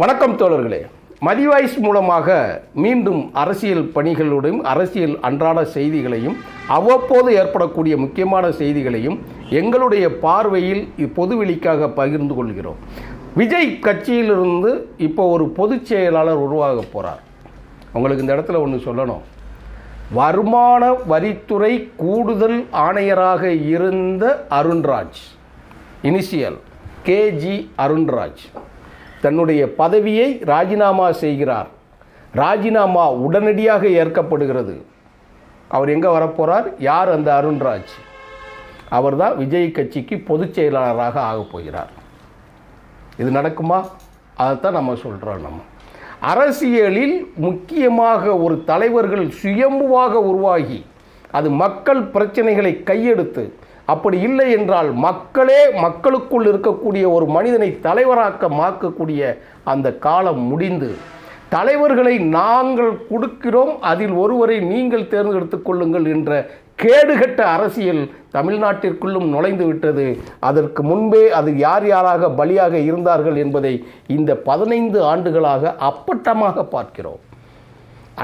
வணக்கம் தோழர்களே. மதிவாய்ஸ் மூலமாக மீண்டும் அரசியல் பணிகளுடன் அரசியல் அன்றாட செய்திகளையும் அவ்வப்போது ஏற்படக்கூடிய முக்கியமான செய்திகளையும் எங்களுடைய பார்வையில் பொதுவெளிக்காக பகிர்ந்து கொள்கிறோம். விஜய் கட்சியிலிருந்து இப்போ ஒரு பொதுச் செயலாளர் உருவாக போகிறார் உங்களுக்கு இந்த இடத்துல ஒன்று சொல்லணும். வருமான வரித்துறை கூடுதல் ஆணையராக இருந்த அருண்ராஜ் இனிஷியல் கேஜி அருண்ராஜ். தன்னுடைய பதவியை ராஜினாமா செய்கிறார். ராஜினாமா உடனடியாக ஏற்கப்படுகிறது. அவர் எங்கே வரப்போகிறார் யார் அந்த அருண்ராஜ்? அவர்தான் விஜய் கட்சிக்கு பொதுச் செயலாளராக ஆகப் போகிறார். இது நடக்குமா? அதைத்தான் நம்ம சொல்கிறோம் நம்ம. அரசியலில் முக்கியமாக ஒரு தலைவர்கள் சுயம்புவாக உருவாகி அது மக்கள் பிரச்சனைகளை கையெடுத்து அப்படி இல்லை என்றால் மக்களே மக்களுக்குள் இருக்கக்கூடிய ஒரு மனிதனை தலைவராக்க மாக்கக்கூடிய அந்த காலம் முடிந்து தலைவர்களை நாங்கள் கொடுக்கிறோம். அதில் ஒருவரை நீங்கள் தேர்ந்தெடுத்துக் கொள்ளுங்கள் என்ற கேடுகட்ட அரசியல் தமிழ்நாட்டிற்குள்ளும் நுழைந்து விட்டது. அதற்கு முன்பே அது யார் யாராக பலியாக இருந்தார்கள் என்பதை இந்த பதினைந்து ஆண்டுகளாக அப்பட்டமாக பார்க்கிறோம்.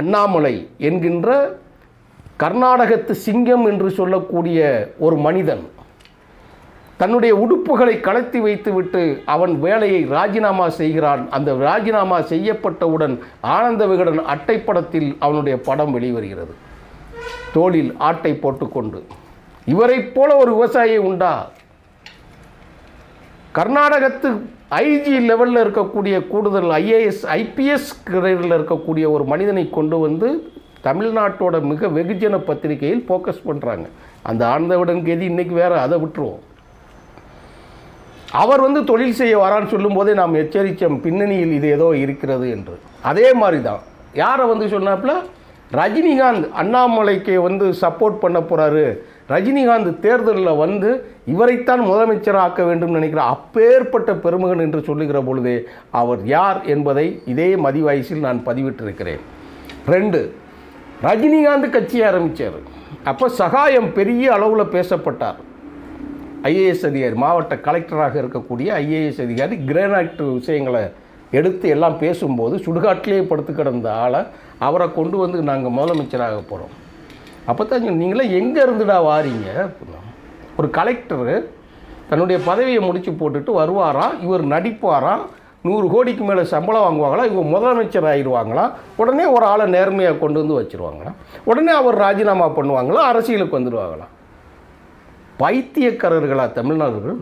அண்ணாமலை என்கின்ற கர்நாடகத்து சிங்கம் என்று சொல்லக்கூடிய ஒரு மனிதன் தன்னுடைய உடுப்புகளை கலத்தி வைத்துவிட்டு அவன் வேலையை ராஜினாமா செய்கிறான். அந்த ராஜினாமா செய்யப்பட்டவுடன் ஆனந்த விகடன் அட்டைப்படத்தில் அவனுடைய படம் வெளிவருகிறது. தோளில் ஆட்டை போட்டுக்கொண்டு. இவரைப் போல ஒரு விவசாயி உண்டா? கர்நாடகத்து ஐஜி லெவலில் இருக்கக்கூடிய கூடுதல் ஐஏஎஸ் ஐபிஎஸ் கிரேடில் இருக்கக்கூடிய ஒரு மனிதனை கொண்டு வந்து தமிழ்நாட்டோட மிக வெகுஜன பத்திரிகையில் ஃபோக்கஸ் பண்ணுறாங்க அந்த ஆனந்தவுடன் கேதி இன்றைக்கி வேறு அதை விட்டுருவோம். அவர் வந்து தொழில் செய்ய வரான்னு சொல்லும்போதே நாம் எச்சரித்தோம் பின்னணியில் இது ஏதோ இருக்கிறது என்று. அதே மாதிரி தான் யாரை வந்து சொன்னாப்புல? ரஜினிகாந்த் அண்ணாமலைக்கு வந்து சப்போர்ட் பண்ண போகிறாரு ரஜினிகாந்த் தேர்தலில் வந்து இவரைத்தான் முதலமைச்சராக்க வேண்டும் நினைக்கிற அப்பேற்பட்ட பெருமகன் என்று சொல்லுகிற பொழுதே அவர் யார் என்பதை இதே மதிவாய்ஸில் நான் பதிவிட்டிருக்கிறேன். ரெண்டு ரஜினிகாந்த் கட்சி ஆரம்பித்தார் அப்போ சகாயம் பெரிய அளவில் பேசப்பட்டார். ஐஏஎஸ் அதிகாரி மாவட்ட கலெக்டராக இருக்கக்கூடிய ஐஏஎஸ் அதிகாரி கிரேனைட் விஷயங்களை எடுத்து எல்லாம் பேசும்போது சுடுகாட்டிலேயே படுத்து கிடந்த ஆளை அவரை கொண்டு வந்து நாங்கள் முதலமைச்சராக போகிறோம் அப்போ தான் நீங்களே எங்கே இருந்துடா வாரீங்க? அப்படின்னா. ஒரு கலெக்டரு தன்னுடைய பதவியை முடித்து போட்டுட்டு வருவாராம் இவர் நடிப்பாராம் நூறு கோடிக்கு மேலே சம்பளம் வாங்குவாங்களா? இவங்க முதலமைச்சர் ஆயிடுவாங்களா உடனே ஒரு ஆளை நேர்மையாக கொண்டு வந்து வச்சுருவாங்களா? உடனே அவர் ராஜினாமா பண்ணுவாங்களா? அரசியலுக்கு வந்துடுவாங்களா பைத்தியக்காரர்களா தமிழ்நாடுகள்?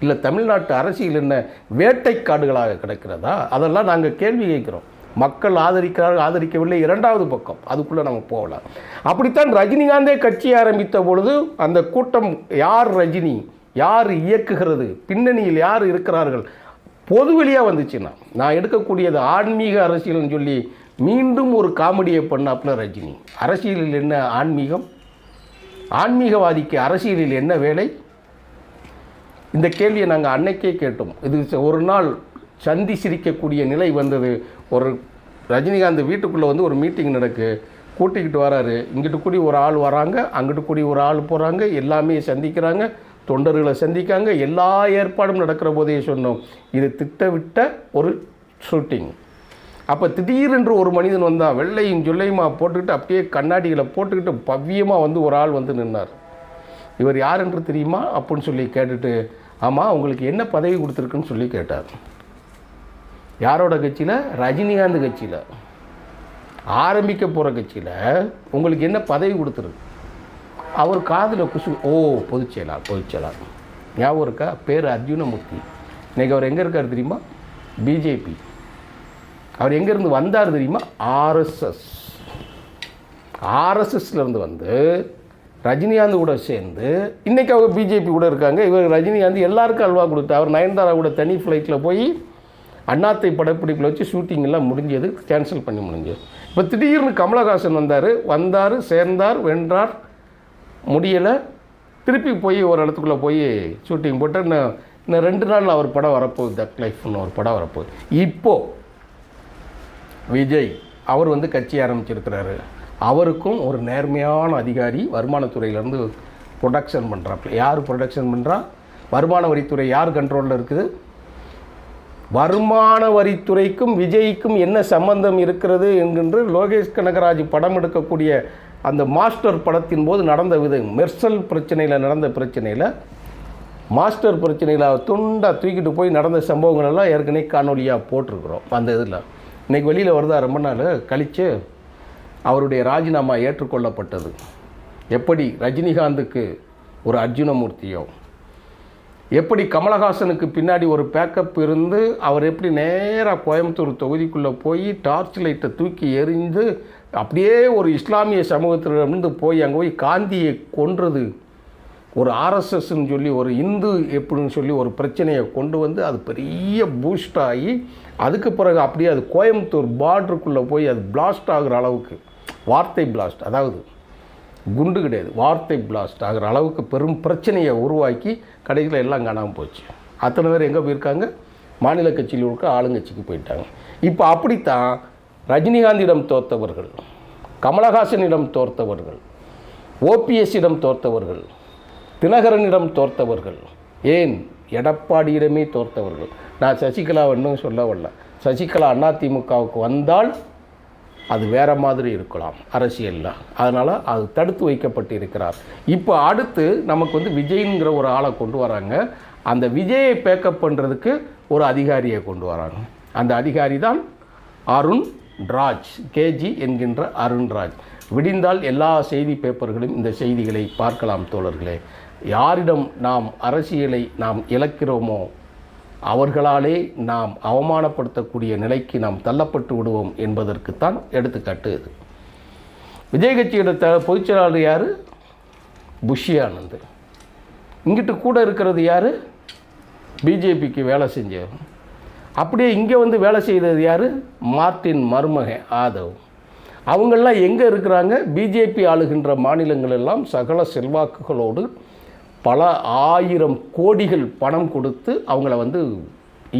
இல்லை தமிழ்நாட்டு அரசியல் என்ன வேட்டைக்காடுகளாக கிடக்கிறதா? அதெல்லாம் நாங்கள் கேள்வி கேட்குறோம். மக்கள் ஆதரிக்கிறார்கள் ஆதரிக்கவில்லை. இரண்டாவது பக்கம் அதுக்குள்ளே நம்ம போகலாம். அப்படித்தான் ரஜினிகாந்தே கட்சி ஆரம்பித்த பொழுது அந்த கூட்டம் யார் ரஜினி? யார் இயக்குகிறது? பின்னணியில் யார் இருக்கிறார்கள்? பொது வெளியாக வந்துச்சுன்னா நான் எடுக்கக்கூடியது ஆன்மீக அரசியல்னு சொல்லி மீண்டும் ஒரு காமெடியை பண்ணாப்புல ரஜினி. அரசியலில் என்ன ஆன்மீகம்? ஆன்மீகவாதிக்கு அரசியலில் என்ன வேலை? இந்த கேள்வியை நாங்கள் அன்னைக்கே கேட்டோம். இது ஒரு நாள் சந்தி சிரிக்கக்கூடிய நிலை வந்தது. ஒரு ரஜினிகாந்த் வீட்டுக்குள்ளே வந்து ஒரு மீட்டிங் நடக்கு. கூட்டிக்கிட்டு வராரு. இங்கிட்டு கூடி ஒரு ஆள் வராங்க அங்கிட்டு கூடி ஒரு ஆள் போகிறாங்க எல்லாமே சந்திக்கிறாங்க. தொண்டர்களை சந்திக்காங்க. எல்லா ஏற்பாடும் நடக்கிற போதே சொன்னோம். இது திட்டவிட்ட ஒரு ஷூட்டிங் அப்போ திடீரென்று ஒரு மனிதன் வந்தான் வெள்ளையும் சொல்லையுமா போட்டுக்கிட்டு அப்படியே கண்ணாடிகளை போட்டுக்கிட்டு பவ்யமாக வந்து ஒரு ஆள் வந்து நின்னார். இவர் யார் என்று தெரியுமா? அப்படின்னு சொல்லி கேட்டுட்டு ஆமாம் உங்களுக்கு என்ன பதவி கொடுத்துருக்குன்னு சொல்லி கேட்டார். யாரோட கட்சியில்? ரஜினிகாந்த் கட்சியில். ஆரம்பிக்க போகிற கட்சியில் உங்களுக்கு என்ன பதவி கொடுத்துருக்கு? அவர் காதில் குசு ஓ பொதுச் செயலாளர் பொதுச் செயலாளர் ஞாபகம் இருக்கா? பேர் அர்ஜுனமூர்த்தி. இன்றைக்கி அவர் எங்கே இருக்கார் தெரியுமா? பிஜேபி அவர் எங்கேருந்து வந்தார் தெரியுமா? ஆர்எஸ்எஸ் ஆர்எஸ்எஸ்லேருந்து வந்து ரஜினிகாந்த் கூட சேர்ந்து இன்றைக்கி அவங்க பிஜேபி கூட இருக்காங்க. இவர் ரஜினிகாந்த் எல்லாருக்கும் அல்வா கொடுத்தா அவர் நயன்தாரா கூட தனி ஃப்ளைட்டில் போய் அண்ணாத்தை படப்பிடிப்பில் வச்சு ஷூட்டிங் எல்லாம் முடிஞ்சது கேன்சல் பண்ணி முடிஞ்சது. இப்போ திடீர்னு கமலஹாசன் வந்தார் வந்தார் சேர்ந்தார் வென்றார் முடியலை. திருப்பி போய் ஒரு இடத்துக்குள்ளே போய் ஷூட்டிங் போட்டு இன்னும் இன்னும் ரெண்டு நாளில் அவர் படம் வரப்போகுது தக் லைஃப்னு ஒரு படம் வரப்போகுது. இப்போது விஜய் அவர் வந்து கட்சி ஆரம்பிச்சிருக்கிறாரு. அவருக்கும் ஒரு நேர்மையான அதிகாரி வருமானத்துறையிலேருந்து ப்ரொடக்ஷன் பண்ணுறாப்புல யார் ப்ரொடக்ஷன் பண்ணுறா வருமான வரித்துறை யார் கண்ட்ரோலில் இருக்குது? வருமான வரித்துறைக்கும் விஜய்க்கும் என்ன சம்பந்தம் இருக்கிறது என்கின்ற லோகேஷ் கனகராஜ் படம் எடுக்கக்கூடிய அந்த மாஸ்டர் படத்தின் போது நடந்த விதம் மெர்சல் பிரச்சனையில் நடந்த பிரச்சனையில் மாஸ்டர் பிரச்சனையில் துண்டாக தூக்கிட்டு போய் நடந்த சம்பவங்கள் எல்லாம் ஏற்கனவே காணொலியாக போட்டிருக்கிறோம். அந்த இதில். இன்னைக்கு வெளியில் வருதா ரொம்ப நாள் கழித்து அவருடைய ராஜினாமா ஏற்றுக்கொள்ளப்பட்டது. எப்படி ரஜினிகாந்துக்கு ஒரு அர்ஜுனமூர்த்தியோ எப்படி கமலஹாசனுக்கு பின்னாடி ஒரு பேக்கப் இருந்து அவர் எப்படி நேராக கோயம்புத்தூர் தொகுதிக்குள்ளே போய் டார்ச் லைட்டை தூக்கி எறிந்து அப்படியே ஒரு இஸ்லாமிய சமூகத்திலிருந்து போய் அங்கே போய் காந்தியை கொன்றது. ஒரு ஆர்எஸ்எஸ்ன்னு சொல்லி ஒரு இந்து எப்படின்னு சொல்லி ஒரு பிரச்சனையை கொண்டு வந்து அது பெரிய பூஸ்ட் ஆகி அதுக்கு பிறகு அப்படியே அது கோயம்புத்தூர் பார்டருக்குள்ளே போய் அது பிளாஸ்ட் ஆகுற அளவுக்கு வார்த்தை பிளாஸ்ட் அதாவது குண்டு கிடையாது வார்த்தை பிளாஸ்ட் ஆகிற அளவுக்கு பெரும் பிரச்சனையை உருவாக்கி கடைசியில் எல்லாம் காணாமல் போச்சு. அத்தனை பேர் எங்கே போயிருக்காங்க? மாநில கட்சியில் இருக்க ஆளுங்கட்சிக்கு போயிட்டாங்க. இப்போ அப்படித்தான் ரஜினிகாந்திடம் தோற்றவர்கள் கமலஹாசனிடம் தோற்றவர்கள் ஓபிஎஸ்ஸிடம் தோற்றவர்கள் தினகரனிடம் தோற்றவர்கள் ஏன் எடப்பாடியிடமே தோற்றவர்கள் நான் சசிகலா இன்னும் சொல்ல வரல. சசிகலா அதிமுகவுக்கு வந்தால் அது வேறு மாதிரி இருக்கலாம் அரசியலில். அதனால் அது தடுத்து வைக்கப்பட்டு இருக்கிறார் இப்போ அடுத்து நமக்கு வந்து விஜய்ங்கிற ஒரு ஆளை கொண்டு வராங்க. அந்த விஜயை பேக்கப் பண்ணுறதுக்கு ஒரு அதிகாரியை கொண்டு வராங்க. அந்த அதிகாரி தான் அருண் ராஜ் கேஜி என்கின்ற அருண்ராஜ் விடிந்தால் எல்லா செய்தி பேப்பர்களும் இந்த செய்திகளை பார்க்கலாம் தோழர்களே. யாரிடம் நாம் அரசியலை நாம் இழக்கிறோமோ அவர்களாலே நாம் அவமானப்படுத்தக்கூடிய நிலைக்கு நாம் தள்ளப்பட்டு விடுவோம் என்பதற்குத்தான் எடுத்துக்காட்டு இது. விஜய் கட்சியோட த பொதுச் செயலாளர் யார்? புஷி ஆனந்த் இங்கிட்டு கூட இருக்கிறது யார்? பிஜேபிக்கு வேலை செஞ்சவர். அப்படியே இங்கே வந்து வேலை செய்தது யார்? மார்ட்டின் மருமகன் ஆதவ். அவங்கெல்லாம் எங்கே இருக்கிறாங்க? பிஜேபி ஆளுகின்ற மாநிலங்கள் எல்லாம் சகல செல்வாக்குகளோடு பல ஆயிரம் கோடிகள் பணம் கொடுத்து அவங்கள வந்து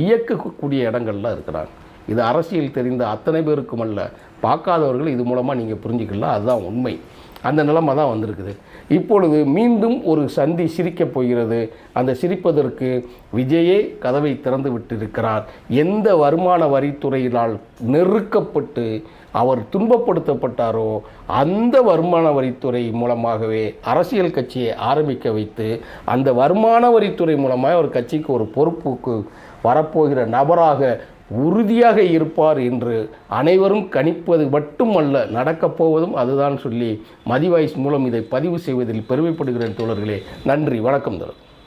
இயக்கக்கூடிய இடங்கள்ல இருக்கிறாங்க. இது அரசியல் தெரிந்த அத்தனை பேருக்கும் அல்ல பார்க்காதவர்கள் இது மூலமாக நீங்கள் புரிஞ்சுக்கலாம். அதுதான் உண்மை. அந்த நிலைமை தான் வந்திருக்குது. இப்பொழுது மீண்டும் ஒரு சந்தி சிரிக்கப் போகிறது. அந்த சிரிப்பதற்கு விஜயே கதவை திறந்து விட்டிருக்கிறார். எந்த வருமான வரித்துறையினால் நெருக்கப்பட்டு அவர் துன்பப்படுத்தப்பட்டாரோ அந்த வருமான வரித்துறை மூலமாகவே அரசியல் கட்சியை ஆரம்பிக்க வைத்து அந்த வருமான வரித்துறை மூலமாக ஒரு கட்சிக்கு ஒரு பொறுப்புக்கு வரப்போகிற நபராக உறுதியாக இருப்பார் என்று அனைவரும் கணிப்பது மட்டுமல்ல நடக்கப் போவதும் அதுதான் சொல்லி மதிவாய்ஸ் மூலம் இதை பதிவு செய்வதில் பெருமைப்படுகிறேன் தோழர்களே. நன்றி வணக்கம் தோழர்.